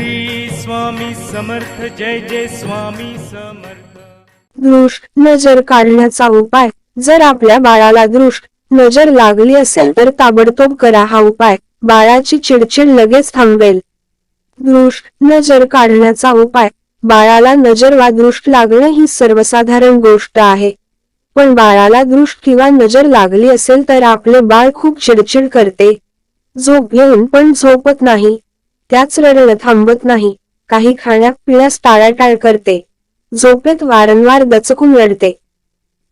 श्री स्वामी समर्थ जय जय स्वामी समर्थ. दृष्ट नजर काढण्याचा उपाय. जर आपल्या बाळाला दृष्ट नजर लागली असेल तर ताबडतोब करा हा उपाय. बाळाची चिडचिड लगेच थांबेल दृष्ट नजर काढण्याचा उपाय. बाळाला नजर वा दृष्ट लागणे ही सर्वसाधारण गोष्ट आहे. पण बाळाला दृष्ट किंवा नजर लागली असेल तर आपले बाळ खूप चिडचिड करते. झोप घेऊन पण झोपत नाही. त्याच रडणं थांबत नाही. काही खाण्यात पिण्यास टाळाटाळ करते. झोपेत वारंवार दचकून रडते.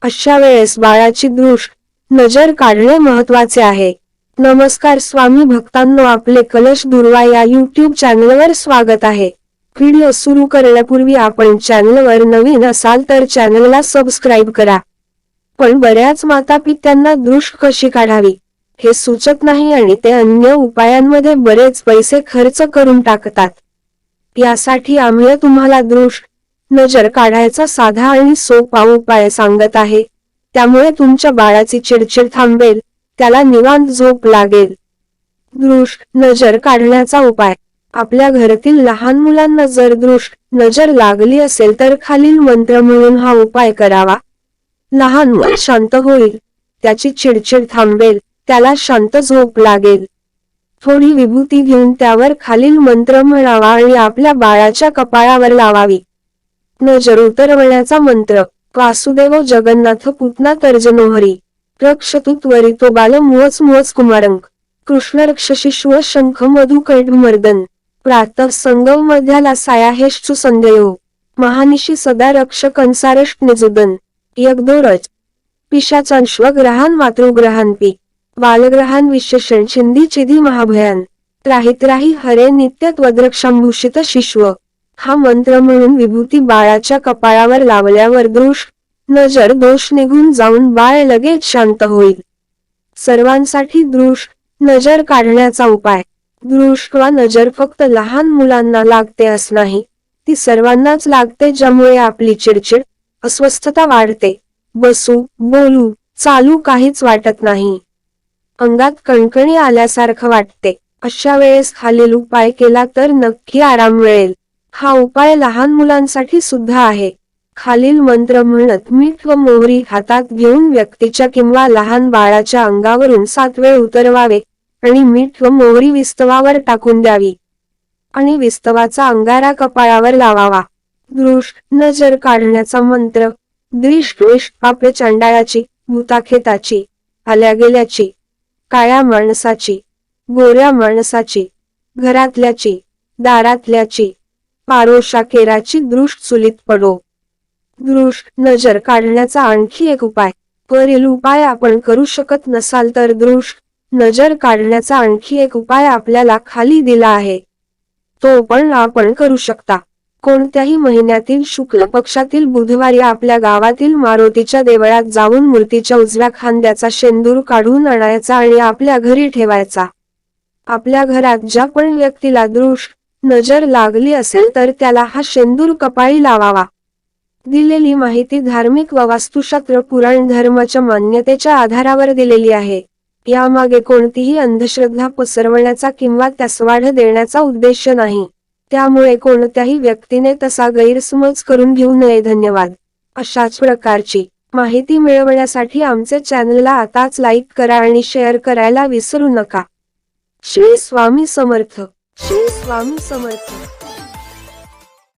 अशा वेळेस बाळाची दृष्ट नजर काढणे महत्त्वाचे आहे. नमस्कार स्वामी भक्तांनो आपले कलश दुर्वा या युट्यूब चॅनलवर स्वागत आहे. व्हिडिओ सुरू करण्यापूर्वी आपण चॅनलवर नवीन असाल तर चॅनलला सबस्क्राईब करा. पण बऱ्याच माता पित्यांना दृष्ट कशी काढावी? हे सुचत नाही आणि ते अन्य उपायांमध्ये बरेच पैसे खर्च करून टाकतात. यासाठी आम्ही तुम्हाला दृष्ट नजर काढायचा साधा आणि सोपा उपाय सांगत आहे. त्यामुळे तुमच्या बाळाची चिडचिड थांबेल त्याला निवांत झोप लागेल. दृष्ट नजर काढण्याचा उपाय. आपल्या घरातील लहान मुलांना जर दृष्ट नजर लागली असेल तर खालील मंत्र म्हणून हा उपाय करावा. लहान मुल शांत होईल त्याची चिडचिड थांबेल त्याला शांत झोप लागेल. थोडी विभूती घेऊन त्यावर खालील मंत्र म्हणावा आणि आपल्या बाळाच्या कपाळावर लावावी. नजर उतरवण्याचा मंत्र वासुदेव जगन्नाथ पुतना तर्जनोहरी रक्षतु त्वरितो बाल मुहच मुहच कुमारंक कृष्ण रक्षशिश्व शंख मधु मर्दन प्रातः संगम मध्याला साया हेश्चु संदेयो महानिशी सदा रक्ष कंसारष्ट निजुदन यगदोरच पिशाचांश्व ग्रहान मातृग्रहांपी बालग्रहान विशेषण छिंदी चिदी महाभयान. त्राही राही हरे नित्य त्वद्रक्षांभूषित शिश्व. हा मंत्र म्हणून विभूती बाळाच्या कपाळावर लावल्यावर दृष्ट नजर दोष निघून जाऊन बाळ लगेच शांत होईल. सर्वांसाठी दृष नजर काढण्याचा उपाय. दृष्ट वा नजर फक्त लहान मुलांना लागते अस नाही ती सर्वांनाच लागते ज्यामुळे आपली चिडचिड अस्वस्थता वाढते. बसू बोलू चालू काहीच वाटत नाही. अंगात कणकणी आल्यासारखं वाटते. अशा वेळेस खालील उपाय केला तर नक्की आराम मिळेल. हा उपाय लहान मुलांसाठी सुद्धा आहे. खालील मंत्र म्हणत मीठ व मोहरी हातात घेऊन व्यक्तीच्या किंवा लहान बाळाच्या अंगावरून सात वेळ उतरवावे आणि मीठ व मोहरी विस्तवावर टाकून द्यावी. आणि विस्तवाचा अंगारा कपाळावर लावावा. दृष्ट नजर काढण्याचा मंत्र. दृष्ट विष्ट आपल्या चांडाळाची भूताखेताची आल्या गेल्याची काळ्या माणसाची गोऱ्या माणसाची घरातल्याची दारातल्याची पारोशा केराची दृष्ट चुलीत पडो. दृष्ट नजर काढण्याचा आणखी एक उपाय. वरील उपाय आपण करू शकत नसाल तर दृष्ट नजर काढण्याचा आणखी एक उपाय आपल्याला खाली दिला आहे. तो पण आपण करू शकता. कोणत्याही महिन्यातील शुक्ल पक्षातील बुधवारी आपल्या गावातील मारुतीच्या देवळात जाऊन मूर्तीच्या उजव्या खांद्याचा शेंदूर काढून आणायचा आणि आपल्या घरी ठेवायचा. आपल्या घरात ज्या पण व्यक्तीला दृष्ट नजर लागली असेल तर त्याला हा शेंदूर कपाळी लावावा. दिलेली माहिती धार्मिक व वास्तुशास्त्र पुराण धर्माच्या मान्यतेच्या आधारावर दिलेली आहे. यामागे कोणतीही अंधश्रद्धा पसरवण्याचा किंवा त्यास वाढ देण्याचा उद्देश नाही. त्यामुळे कोणत्याही व्यक्तीने तसा गैरसमज करून घेऊ नये. धन्यवाद. अशाच प्रकारची माहिती मिळवण्यासाठी आमच्या चॅनलला आताच लाईक करा आणि शेअर करायला विसरू नका. श्री स्वामी समर्थ. श्री स्वामी समर्थ.